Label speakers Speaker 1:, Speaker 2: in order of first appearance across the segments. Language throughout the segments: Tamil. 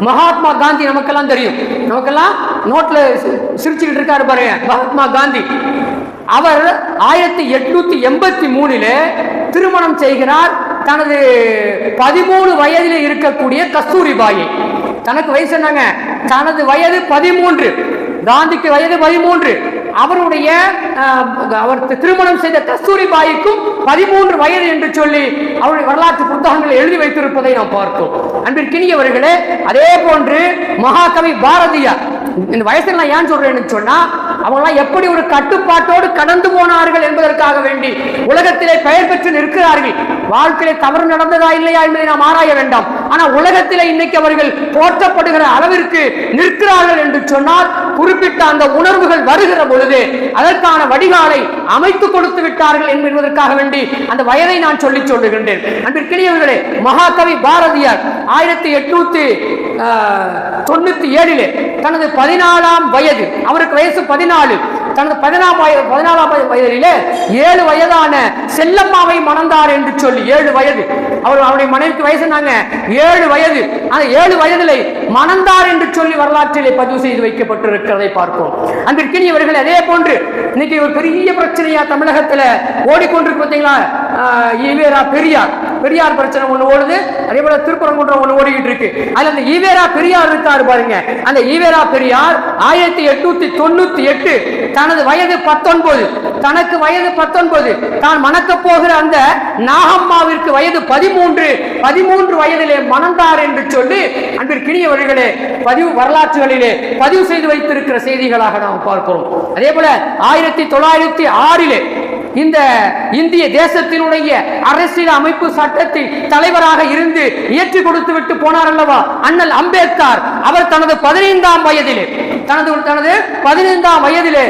Speaker 1: மகாத்மா காந்தி நமக்கெல்லாம் தெரியும். நமக்கெல்லாம் நோட்டில் சி- சிரிச்சுக்கிட்டு இருக்காரு பாருங்க மகாத்மா காந்தி. அவர் ஆயிரத்தி எட்நூத்தி எண்பத்தி மூணில திருமணம் செய்கிறார். தனது பதிமூணு வயதில் இருக்கக்கூடிய கஸ்தூரிபாயை. தனக்கு வயசு என்னங்க? தனது வயது பதிமூன்று. காந்திக்கு வயது பதிமூன்று. அவருடைய அவர் திருமணம் செய்த கஸ்தூரிபாய்க்கும் பதிமூன்று வயது என்று சொல்லி அவருடைய வரலாற்று புத்தகங்கள் எழுதி வைத்திருப்பதை நாம் பார்த்தோம். அன்பிற்கினியவர்களே அதே போன்று மகாகவி பாரதியார் இந்த வயசுல நான் ஏன் சொல்றேன்னு சொன்னா அவங்களாம் எப்படி ஒரு கட்டுப்பாட்டோடு கடந்து போனார்கள் என்பதற்காக வேண்டி உலகத்திலே பெயர் பெற்று நிற்கிறார்கள். வாழ்க்கையிலே தவறு நடந்ததா இல்லையா என்பதை நாம் ஆராய வேண்டாம். ஆனா உலகத்திலே இன்னைக்கு அவர்கள் போற்றப்படுகிற அளவிற்கு நிற்கிறார்கள் என்று சொன்னால் குறிப்பிட்ட அந்த உணர்வுகள் வருகிற பொழுது அதற்கான வடிகாலை அமைத்து கொடுத்து விட்டார்கள் என்பதற்காக வேண்டி அந்த வயதை நான் சொல்லி சொல்லுகின்றேன். அன்பிற்கினியவர்களே மகாகவி பாரதியார் ஆயிரத்தி எட்நூத்தி தொண்ணூத்தி ஏழிலே தனது பதினாலாம் வயது அவருக்கு வயசு பதினாலு தனது பதினாம் வயது பதினாலாம் வயதிலே ஏழு வயதான செல்லம்மாவை மணந்தார் என்று சொல்லி ஏழு வயது. அவர் அவருடைய மனைவிக்கு வயசு ஏழு வயது. அந்த ஏழு வயதிலே மணந்தார் என்று சொல்லி வரலாற்றிலே பதிவு செய்து வைக்கப்பட்டிருக்கிறதை பார்ப்போம். அன்பிற்கினியவர்கள் அதே போன்று இன்னைக்கு ஒரு பெரிய பிரச்சனையா தமிழகத்துல ஓடிக்கொண்டிருக்கு பார்த்தீங்களா? ஈவேரா பெரியார். பெரியார் பிரச்சனை ஒன்று ஓடுது அதே போல திருப்பரங்குன்றம் ஒண்ணு ஓடிக்கிட்டு இருக்கு அதுல அந்த ஈவேரா பெரியார் இருக்காரு பாருங்க. அந்த ஈவேரா பெரியார் ஆயிரத்தி எட்நூத்தி தொண்ணூத்தி எட்டு தனது வயது பத்தொன்பது தனக்கு வயது பத்தொன்பது தான் மணக்கப் போகிற அந்த நாகம்மாவிற்கு வயது பதிமூன்று பதிமூன்று வயதிலே மணந்தார் என்று சொல்லி அன்பிற்கினியவர்களே பதிவு வரலாற்றுகளிலே பதிவு செய்து வைத்திருக்கிற செய்திகளாக நாம் பார்க்கிறோம். அதே போல ஆயிரத்தி தொள்ளாயிரத்தி ஆறிலே இந்த இந்திய தேசத்தினுடைய அரசியல் அமைப்பு சட்டத்தின் தலைவராக இருந்து இயற்றி கொடுத்து விட்டு போனார் அல்லவா? அண்ணல் அம்பேத்கர். அவர் தனது பதினைந்தாம் வயதிலே தனது தனது பதினைந்தாம் வயதிலே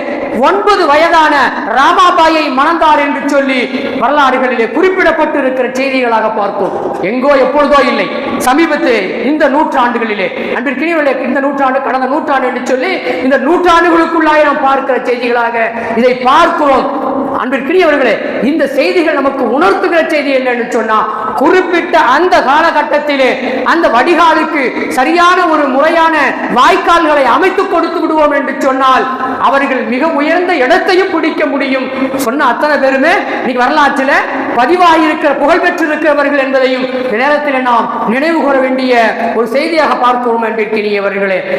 Speaker 1: ஒன்பது வயதான ராமாபாயை மணந்தார் என்று சொல்லி வரலாறுகளிலே குறிப்பிடப்பட்டு இருக்கிற செய்திகளாக பார்ப்போம் எங்கோ எப்பொழுதோ இல்லை. சமீபத்து இந்த நூற்றாண்டுகளிலே அன்பிற்கினியவர்களே இந்த நூற்றாண்டு கடந்த நூற்றாண்டு என்று சொல்லி இந்த நூற்றாண்டுகளுக்குள்ளாக நாம் பார்க்கிற செய்திகளாக இதை பார்க்கிறோம். அன்பிற்கினியவர்களே இந்த செய்திகள் நமக்கு உணர்த்துகிற செய்தி என்னன்னு சொன்னா குறிப்பிட்ட அந்த காலகட்டத்திலே அந்த வடிகாலுக்கு சரியான ஒரு முறையான வாய்க்கால்களை அமைத்து கொடுத்து விடுவோம் என்று சொன்னால் அவர்கள் மிக உயர்ந்த இடத்தையும் பிடிக்க முடியும். சொன்ன அத்தனை பேருமே இன்னைக்கு வரலாற்றில் பதிவாயிருக்கிற புகழ் பெற்றிருக்கிறவர்கள் என்பதையும் நேரத்தில் நாம் நினைவு கூற வேண்டிய ஒரு செய்தியாக பார்க்கிறோம் கிணியவர்களே